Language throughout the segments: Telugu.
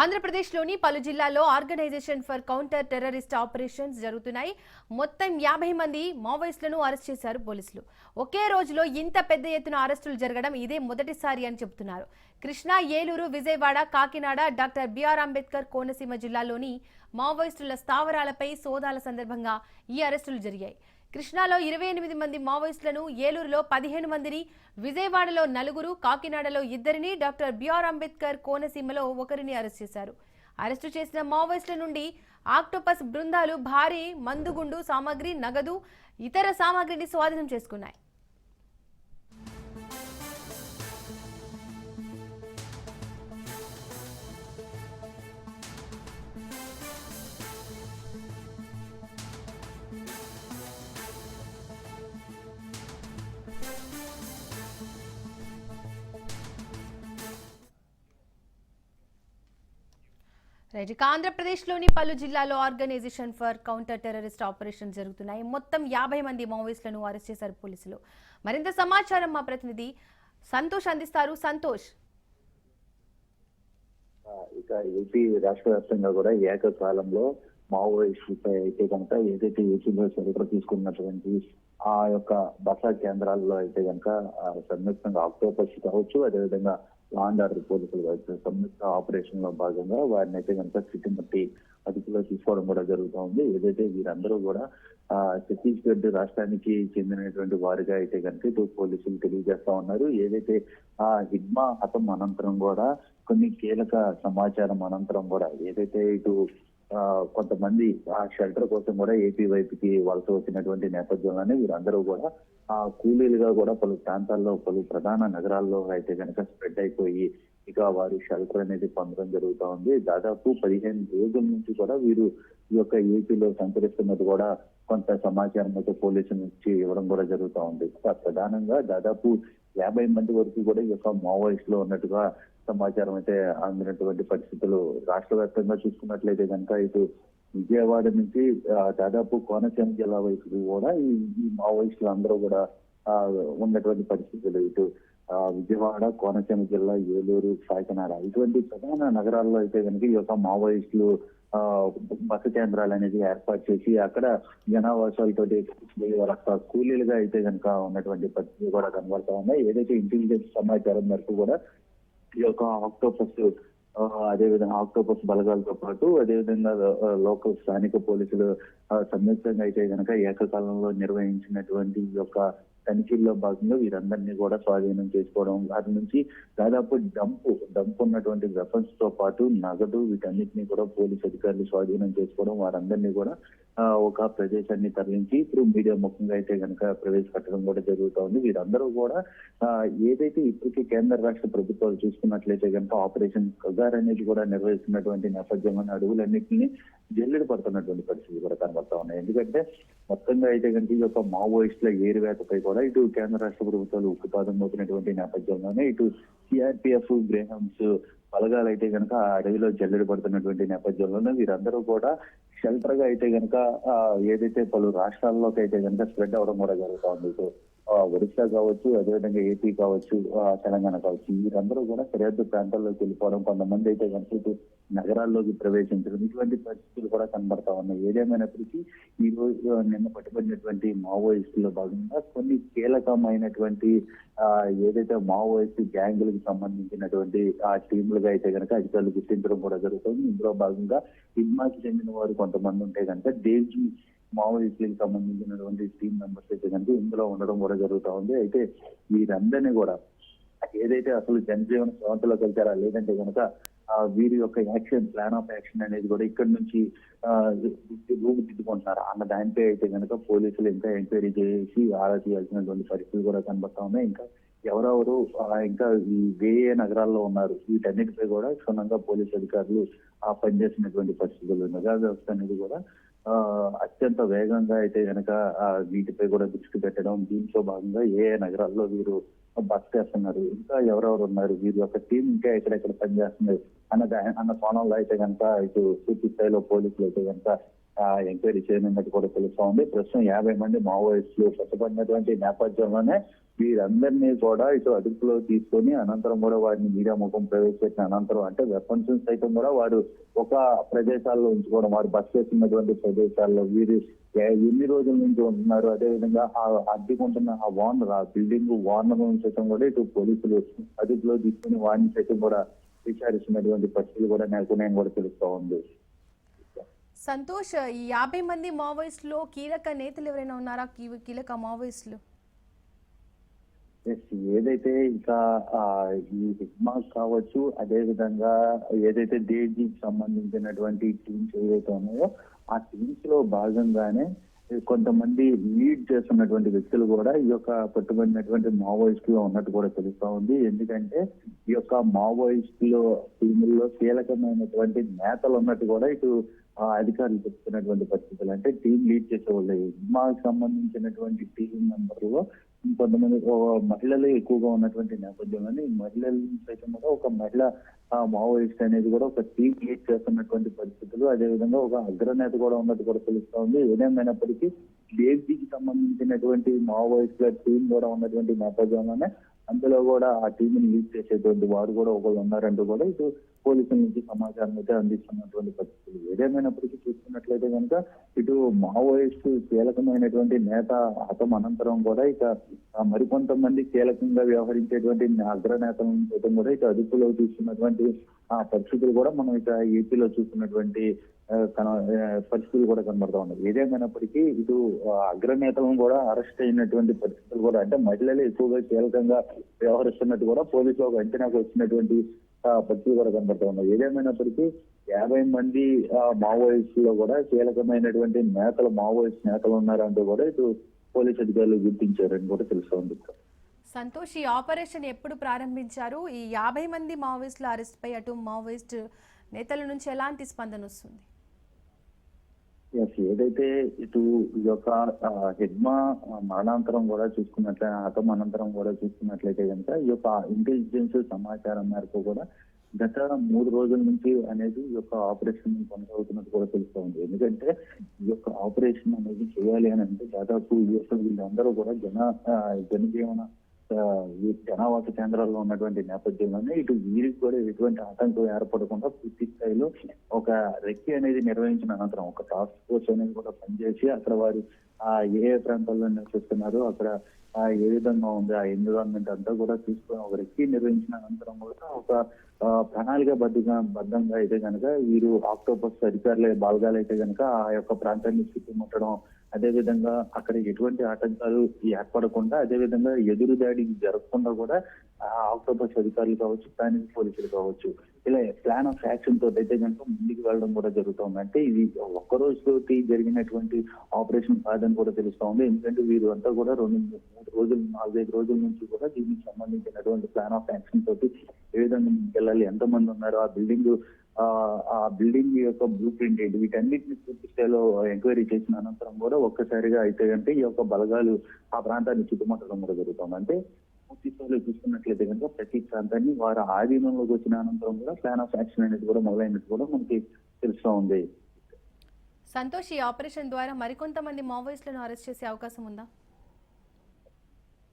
ఆంధ్రప్రదేశ్లోని పలు జిల్లాల్లో organisation for counter terrorist operations జరుగుతున్నాయి. మొత్తం యాభై మంది మావోయిస్టులను అరెస్ట్ చేశారు పోలీసులు. ఒకే రోజులో ఇంత పెద్ద ఎత్తున అరెస్టులు జరగడం ఇదే మొదటిసారి అని చెబుతున్నారు. కృష్ణా ఏలూరు విజయవాడ కాకినాడ డాక్టర్ బిఆర్ అంబేద్కర్ కోనసీమ జిల్లాలోని మావోయిస్టుల స్థావరాలపై సోదాల సందర్భంగా ఈ అరెస్టులు జరిగాయి. కృష్ణాలో ఇరవై ఎనిమిది మంది మావోయిస్టులను ఏలూరులో పదిహేను మందిని విజయవాడలో నలుగురు కాకినాడలో ఇద్దరిని డాక్టర్ బిఆర్ అంబేద్కర్ కోనసీమలో ఒకరిని అరెస్ట్ చేశారు. అరెస్టు చేసిన మావోయిస్టుల నుండి ఆక్టోపస్ బృందాలు భారీ మందుగుండు సామాగ్రి నగదు ఇతర సామాగ్రిని స్వాధీనం చేసుకున్నాయి. రైట్ ఇక ఆంధ్రప్రదేశ్లోని పలు జిల్లాల్లో organisation for counter terrorist operation జరుగుతున్నాయి. మొత్తం యాభై మంది మావోయిస్టులను అరెస్ట్ చేశారు పోలీసులు. మరింత సమాచారం మా ప్రతినిధి సంతోష్ అందిస్తారు. సంతోష్. ఇక ఏపీ రాష్ట్ర వ్యాప్తంగా కూడా ఏకకాలంలో మావోయిస్టులపై అయితే కనుక ఏదైతే ఏపీలో చరిత్ర తీసుకున్నటువంటి ఆ యొక్క బస కేంద్రాల్లో అయితే కనుక సంయుక్తంగా ఆక్టోపస్ కావచ్చు అదేవిధంగా లాండ్ ఆర్డర్ పోలీసులు కావచ్చు సంయుక్త ఆపరేషన్లో భాగంగా వారిని అయితే కనుక చిట్టుమట్టి అదుపులో తీసుకోవడం కూడా జరుగుతూ ఉంది. ఏదైతే వీరందరూ కూడా ఆ ఛత్తీస్గఢ్ రాష్ట్రానికి చెందినటువంటి వారిగా అయితే కనుక ఇటు పోలీసులు తెలియజేస్తా ఉన్నారు. ఏదైతే ఆ హిడ్మా హతం అనంతరం కూడా కొన్ని కీలక సమాచారం అనంతరం కూడా ఏదైతే ఇటు కొంతమంది ఆ షెల్టర్ కోసం కూడా ఏపీ వైపుకి వలస వచ్చినటువంటి నేపథ్యంలోనే వీరందరూ కూడా ఆ కూలీలుగా కూడా పలు ప్రాంతాల్లో పలు ప్రధాన నగరాల్లో అయితే కనుక స్ప్రెడ్ అయిపోయి ఇక వారు షెల్టర్ అనేది పొందడం జరుగుతూ ఉంది. దాదాపు పదిహేను రోజుల నుంచి కూడా వీరు ఈ యొక్క ఏపీలో సంచరిస్తున్నది కూడా కొంత సమాచారం అయితే పోలీసుల నుంచి ఇవ్వడం కూడా జరుగుతూ ఉంది. ప్రధానంగా దాదాపు యాభై మంది వరకు కూడా ఈ యొక్క మావోయిస్ట్లో ఉన్నట్టుగా సమాచారం అయితే అందినటువంటి పరిస్థితులు రాష్ట్ర వ్యాప్తంగా చూసుకున్నట్లయితే కనుక ఇటు విజయవాడ నుంచి దాదాపు కోనసీమ జిల్లా వైపు కూడా ఈ ఈ మావోయిస్టులు అందరూ కూడా ఆ, ఉన్నటువంటి పరిస్థితులు. ఇటు ఆ, విజయవాడ కోనసీమ జిల్లా ఏలూరు కాకినాడ ఇటువంటి ప్రధాన నగరాల్లో అయితే కనుక ఈ యొక్క మావోయిస్టులు ఆ, బస కేంద్రాలు అనేది ఏర్పాటు చేసి అక్కడ జనావాసాలతోటి రకాల కూలీలుగా అయితే కనుక ఉన్నటువంటి పరిస్థితి కూడా కనబడతా ఉన్నాయి. ఏదైతే ఇంటెలిజెన్స్ సమాచారం మేరకు కూడా ఈ యొక్క ఆక్టోపస్ అదేవిధంగా ఆక్టోపస్ బలగాలతో పాటు అదేవిధంగా విధంగా లోకల్ స్థానిక పోలీసులు సంయుక్తంగా అయితే కనుక ఏకకాలంలో నిర్వహించినటువంటి ఈ యొక్క తనిఖీల్లో భాగంగా వీరందరినీ కూడా స్వాధీనం చేసుకోవడం వారి నుంచి దాదాపు డంపు డంప్ ఉన్నటువంటి వెపన్స్తో పాటు నగదు వీటన్నిటిని కూడా పోలీస్ అధికారులు స్వాధీనం చేసుకోవడం వారందరినీ కూడా ఒక ప్రదేశాన్ని తరలించి ఇప్పుడు మీడియా ముఖంగా అయితే కనుక ప్రవేశపెట్టడం కూడా జరుగుతోంది. వీరందరూ కూడా ఏదైతే ఇప్పటికీ కేంద్ర రాష్ట్ర ప్రభుత్వాలు చూసుకున్నట్లయితే కనుక ఆపరేషన్ కగార్ అనేది కూడా నిర్వహిస్తున్నటువంటి నేపథ్యమైన అడుగులన్నింటినీ జల్లెడు పడుతున్నటువంటి పరిస్థితి కూడా కనబడతా ఉన్నాయి. ఎందుకంటే మొత్తంగా అయితే కనుక ఈ యొక్క మావోయిస్టుల ఏరువేతపై కూడా ఇటు కేంద్ర రాష్ట్ర ప్రభుత్వాలు ఉక్కుపాదం మోపినటువంటి నేపథ్యంలోనే ఇటు సిఆర్పిఎఫ్ గ్రేహమ్స్ బలగాలు అయితే కనుక అడవిలో జల్లెడ పడుతున్నటువంటి నేపథ్యంలోనే వీరందరూ కూడా షెల్టర్గా అయితే కనుక ఏదైతే పలు రాష్ట్రాల్లోకి అయితే కనుక స్ప్రెడ్ అవడం కూడా జరుగుతూ ఉంది. సో ఒడిశా కావచ్చు అదేవిధంగా ఏపీ కావచ్చు తెలంగాణ కావచ్చు వీరందరూ కూడా సరిహద్దు ప్రాంతాల్లోకి వెళ్ళిపోవడం కొంతమంది అయితే కనుక నగరాల్లోకి ప్రవేశించడం ఇటువంటి పరిస్థితులు కూడా కనబడతా ఉన్నాయి. ఏదేమైనప్పటికీ ఈ రోజు నిన్న పట్టుబడినటువంటి మావోయిస్టులో భాగంగా కొన్ని కీలకమైనటువంటి ఆ, ఏదైతే మావోయిస్ట్ గ్యాంగులకు సంబంధించినటువంటి ఆ టీములుగా అయితే కనుక అధికారులు గుర్తించడం కూడా జరుగుతుంది. ఇందులో భాగంగా సినిమాకి చెందిన వారు కొంతమంది ఉంటే కనుక దేవ్జీ మావోయిస్టులకు సంబంధించినటువంటి టీం మెంబర్స్ అయితే కనుక ఇందులో ఉండడం కూడా జరుగుతూ ఉంది. అయితే వీరందరినీ కూడా ఏదైతే అసలు జనజీవన స్రవంతిలోకి వెళ్తారా లేదంటే కనుక వీరి యొక్క యాక్షన్ ప్లాన్ ఆఫ్ యాక్షన్ అనేది కూడా ఇక్కడ నుంచి ఆ, రూపుదిద్దుకుంటున్నారు అన్న దానిపై అయితే కనుక పోలీసులు ఇంకా ఎంక్వైరీ చేసి ఆరా చేయాల్సినటువంటి పరిస్థితులు కూడా కనబడతా ఉన్నాయి. ఇంకా ఎవరెవరు ఇంకా ఈ వేరే నగరాల్లో ఉన్నారు వీటన్నిటిపై కూడా క్షుణ్ణంగా పోలీసు అధికారులు ఆ పనిచేసినటువంటి పరిస్థితులు నగర వ్యవస్థ అనేది కూడా అత్యంత వేగంగా అయితే కనుక ఆ, వీటిపై కూడా దృష్టి పెట్టడం దీంట్లో భాగంగా ఏ నగరాల్లో వీరు బస్ చేస్తున్నారు ఇంకా ఎవరెవరు ఉన్నారు వీరి యొక్క టీం ఇంకా ఎక్కడెక్కడ పనిచేస్తున్నారు అన్న అన్న కోణంలో అయితే కనుక ఇటు పూర్తి స్థాయిలో పోలీసులు అయితే కనుక ఎంక్వైరీ చేయనున్నట్టు కూడా తెలుస్తా ఉంది. ప్రస్తుతం యాభై మంది మావోయిస్టులు పట్టుబడినటువంటి నేపథ్యంలోనే వీరందరినీ కూడా ఇటు అదుపులో తీసుకొని అనంతరం కూడా వారిని మీడియా ముఖం ప్రవేశపెట్టిన అనంతరం అంటే వెపన్స్ సైతం కూడా వారు ఒక ప్రదేశాల్లో ఉంచుకోవడం వారు బస్ చేస్తున్నటువంటి ప్రదేశాల్లో వీరు ఎన్ని రోజుల నుంచి ఉంటున్నారు? అదేవిధంగా ఆ అద్దెకుంటున్న ఆ ఓనర్ ఆ బిల్డింగ్ ఓనర్ సైతం కూడా ఇటు పోలీసులు అదుపులో తీసుకుని వారిని సైతం కూడా విచారిస్తున్నటువంటి పరిస్థితులు కూడా నెలకొన్నాయని కూడా తెలుస్తా ఉంది. సంతోష్ ఈ యాభై మంది మావోయిస్టులో కీలక నేతలు ఎవరైనా ఉన్నారా? కీ- కీలక మావోయిస్టులు? ఏదైతే ఇంకా ఈ సిగ్మా కావచ్చు అదేవిధంగా ఏదైతే దేజీకి సంబంధించినటువంటి టీమ్స్ ఏవైతే ఉన్నాయో ఆ టీమ్స్లో భాగంగానే కొంతమంది లీడ్ చేస్తున్నటువంటి వ్యక్తులు కూడా ఈ యొక్క పట్టుబడినటువంటి మావోయిస్ట్లో ఉన్నట్టు కూడా తెలుస్తా ఉంది. ఎందుకంటే ఈ యొక్క మావోయిస్ట్లో టీముల్లో కీలకమైనటువంటి నేతలు ఉన్నట్టు కూడా ఇటు అధికారులు చెప్తున్నటువంటి పరిస్థితులు. అంటే టీం లీడ్ చేసే వాళ్ళు సిగ్మాకి సంబంధించినటువంటి టీం మెంబర్లో కొంతమంది మహిళలు ఎక్కువగా ఉన్నటువంటి నేపథ్యంలోనే ఈ మహిళలు సైతం కూడా ఒక మహిళ మావోయిస్ట్ అనేది కూడా ఒక టీం లీడ్ చేస్తున్నటువంటి పరిస్థితులు. అదే విధంగా ఒక అగ్రనేత కూడా ఉన్నట్టు కూడా తెలుస్తా ఉంది. ఏదేమైనప్పటికీ దేశీకి సంబంధించినటువంటి మావోయిస్టుల టీం కూడా ఉన్నటువంటి నేపథ్యంలోనే అందులో కూడా ఆ టీంని లీడ్ చేసేటువంటి వారు కూడా ఒకళ్ళు ఉన్నారంటూ కూడా ఇటు పోలీసుల నుంచి సమాచారం అయితే అందిస్తున్నటువంటి పరిస్థితులు. ఏదేమైనప్పటికీ చూసుకున్నట్లయితే కనుక ఇటు మావోయిస్టు కీలకమైనటువంటి నేత హతం అనంతరం కూడా ఇక మరికొంతమంది కీలకంగా వ్యవహరించేటువంటి అగ్రనేతలను సైతం కూడా ఇక అదుపులో చూస్తున్నటువంటి ఆ పరిస్థితులు కూడా మనం ఇక ఏపీలో చూస్తున్నటువంటి పరిస్థితులు కూడా కనబడతా ఉన్నాయి. ఏదేమైనప్పటికీ ఇటు అగ్రనేతలను కూడా అరెస్ట్ అయినటువంటి పరిస్థితులు కూడా అంటే మహిళలు ఎక్కువగా కీలకంగా వ్యవహరిస్తున్నట్టు కూడా పోలీసులు ఒక అంచనాకు వచ్చినటువంటి పరిస్థితులు కూడా కనబడతా ఉన్నాయి. ఏదేమైనప్పటికీ యాభై మంది మావోయిస్ట్లో కూడా కీలకమైనటువంటి నేతలు మావోయిస్ట్ నేతలు ఉన్నారంటూ కూడా ఇటు పోలీస్ అధికారులు గుర్తించారని కూడా తెలుస్తోంది సంతోష్ ఈ ఆపరేషన్ ఎప్పుడు ప్రారంభించారు? ఈ యాభై మంది మావోయిస్టుల అరెస్ట్ పై అటు మావోయిస్ట్ నేతల నుంచి ఎలాంటి స్పందన వస్తుంది? ఏదైతే ఇటు ఈ యొక్క హెడ్మ మరణాంతరం కూడా చూసుకున్నట్లయితే హతం అనంతరం కూడా చూసుకున్నట్లయితే కనుక ఈ యొక్క ఇంటెలిజెన్స్ సమాచారం మేరకు కూడా గత మూడు రోజుల నుంచి అనేది ఈ యొక్క ఆపరేషన్ కొనసాగుతున్నట్టు కూడా తెలుస్తుంది ఎందుకంటే ఈ యొక్క ఆపరేషన్ అనేది చేయాలి అని అంటే దాదాపు వీళ్ళందరూ కూడా జన జనజీవన ఈ జనావాస కేంద్రాల్లో ఉన్నటువంటి నేపథ్యంలోనే ఇటు వీరికి కూడా ఎటువంటి ఆటంకం ఏర్పడకుండా పూర్తి స్థాయిలో ఒక రెక్కి అనేది నిర్వహించిన అనంతరం ఒక టాస్క్ ఫోర్స్ అనేది కూడా పనిచేసి అక్కడ వారు ఆ ఏ ఏ ప్రాంతాల్లో నివసిస్తున్నారు అక్కడ ఏ విధంగా ఉంది ఆ ఎన్విరాన్మెంట్ అంతా కూడా తీసుకొని ఒక రెక్కి నిర్వహించిన అనంతరం కూడా ఒక ప్రణాళిక బద్దంగా బద్దంగా అయితే కనుక వీరు ఆక్టోపస్ అధికారులు బలగాలు అయితే కనుక ఆ యొక్క ప్రాంతాన్ని చుట్టుముట్టడం అదేవిధంగా అక్కడ ఎటువంటి ఆటంకాలు ఏర్పడకుండా అదే విధంగా ఎదురు దాడి జరగకుండా కూడా ఆక్టోపస్ అధికారులు కావచ్చు ప్లానింగ్ పోలీసులు కావచ్చు ఇలా ప్లాన్ ఆఫ్ యాక్షన్ తోటి అయితే కనుక ముందుకు వెళ్ళడం కూడా జరుగుతుంది అంటే ఇది ఒక్క రోజుతోటి జరిగినటువంటి ఆపరేషన్ కాదని కూడా తెలుస్తా ఉంది. ఎందుకంటే వీరు అంతా కూడా రెండు మూడు రోజులు నాలుగైదు రోజుల నుంచి కూడా దీనికి సంబంధించినటువంటి ప్లాన్ ఆఫ్ యాక్షన్ తోటి ఏ విధంగా వెళ్ళాలి ఎంతమంది ఉన్నారు ఆ బిల్డింగ్ ఆ బిల్డింగ్ యొక్క బ్లూ ప్రింట్ ఏంటి? వీటన్నిటిని పూర్తి స్థాయిలో ఎంక్వైరీ చేసిన అనంతరం కూడా ఒక్కసారిగా అయితే అంటే ఈ యొక్క బలగాలు ఆ ప్రాంతాన్ని చుట్టుముట్టడం కూడా జరుగుతుంది. అంటే పూర్తి స్థాయిలో చూసుకున్నట్లయితే కనుక ప్రతి ప్రాంతాన్ని వారి ఆధీనంలోకి వచ్చిన అనంతరం కూడా ప్లాన్ ఆఫ్ యాక్షన్ అనేది కూడా మొదలైనట్టు కూడా మనకి తెలుస్తూ ఉంది. సంతోష్ ఈ ఆపరేషన్ ద్వారా మరికొంతమంది మావోయిస్టులను అరెస్ట్ చేసే అవకాశం ఉందా?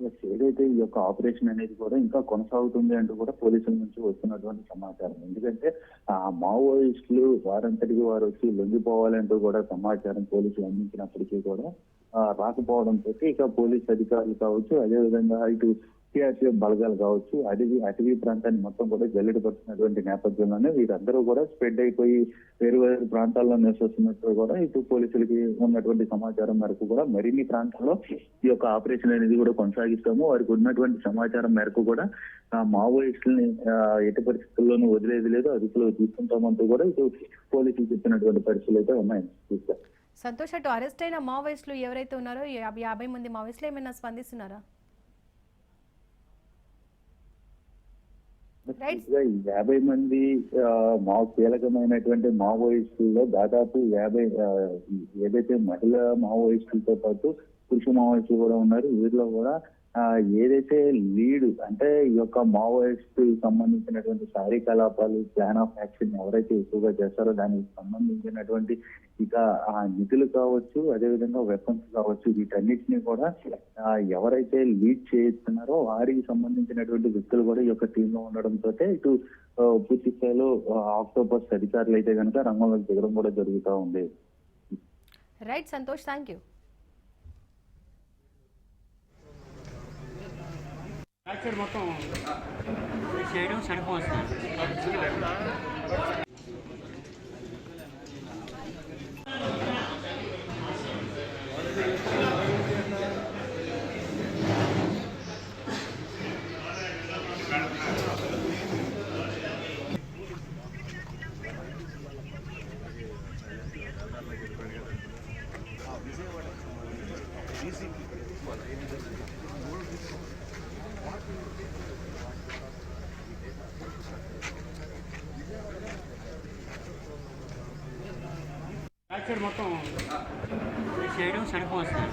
Yes, ఏదైతే ఈ యొక్క ఆపరేషన్ అనేది కూడా ఇంకా కొనసాగుతుంది అంటూ కూడా పోలీసుల నుంచి వస్తున్నటువంటి సమాచారం. ఎందుకంటే ఆ మావోయిస్టులు వారంతటికి వారు వచ్చి లొంగిపోవాలంటూ కూడా సమాచారం పోలీసులు అందించినప్పటికీ కూడా రాకపోవడంతో ఇక పోలీస్ అధికారులు కావచ్చు అదేవిధంగా ఇటు సిఆర్పిఎఫ్ బలగాలు కావచ్చు అటవి అటవీ ప్రాంతాన్ని మొత్తం కూడా జల్లెడపడుతున్నటువంటి నేపథ్యంలోనే వీరందరూ కూడా స్ప్రెడ్ అయిపోయి వేరు వేరు ప్రాంతాల్లో నివసిస్తున్నట్టు కూడా ఇటు పోలీసులకి ఉన్నటువంటి సమాచారం మేరకు కూడా మరిన్ని ప్రాంతాల్లో ఈ యొక్క ఆపరేషన్ అనేది కూడా కొనసాగిస్తాము. వారికి ఉన్నటువంటి సమాచారం మేరకు కూడా మావోయిస్టులని ఎట్టి పరిస్థితుల్లోనూ వదిలేది లేదు. అదుపులో తీసుకుంటామంటూ కూడా ఇటు పోలీసులు చెప్పినటువంటి పరిస్థితులు అయితే ఉన్నాయి సంతోష్ అటు అరెస్ట్ అయిన మావోయిస్టులు ఎవరైతే ఉన్నారో యాభై యాభై మంది మావోయిస్టులు ఏమైనా స్పందిస్తున్నారా Right. ఇంకా ఈ యాభై మంది ఆ, మా కీలకమైనటువంటి మావోయిస్టుల్లో దాదాపు యాభై ఆ, ఏదైతే మహిళా మావోయిస్టులతో పాటు పురుష మావోయిస్టులు కూడా ఉన్నారు వీరిలో కూడా ఏదైతే లీడ్ అంటే ఈ యొక్క మావోయిస్ట్ సంబంధించినటువంటి కార్యకలాపాలు ప్లాన్ ఆఫ్ యాక్షన్ ఎవరైతే ఎక్కువగా చేస్తారో దానికి సంబంధించినటువంటి ఇక ఆ నిధులు కావచ్చు అదేవిధంగా వెపన్స్ కావచ్చు వీటన్నిటిని కూడా ఎవరైతే లీడ్ చేస్తున్నారో వారికి సంబంధించినటువంటి వ్యక్తులు కూడా ఈ యొక్క టీమ్లో ఉండడంతో ఇటు పూర్తి స్థాయిలో ఆక్టోపస్ అధికారులు అయితే కనుక రంగంలోకి దిగడం కూడా జరుగుతూ ఉంది. Right Santosh thank you fracture మొత్తం చేయడం బ్యాక్ సైడ్ మొత్తం చేయడం సరిపోతుంది.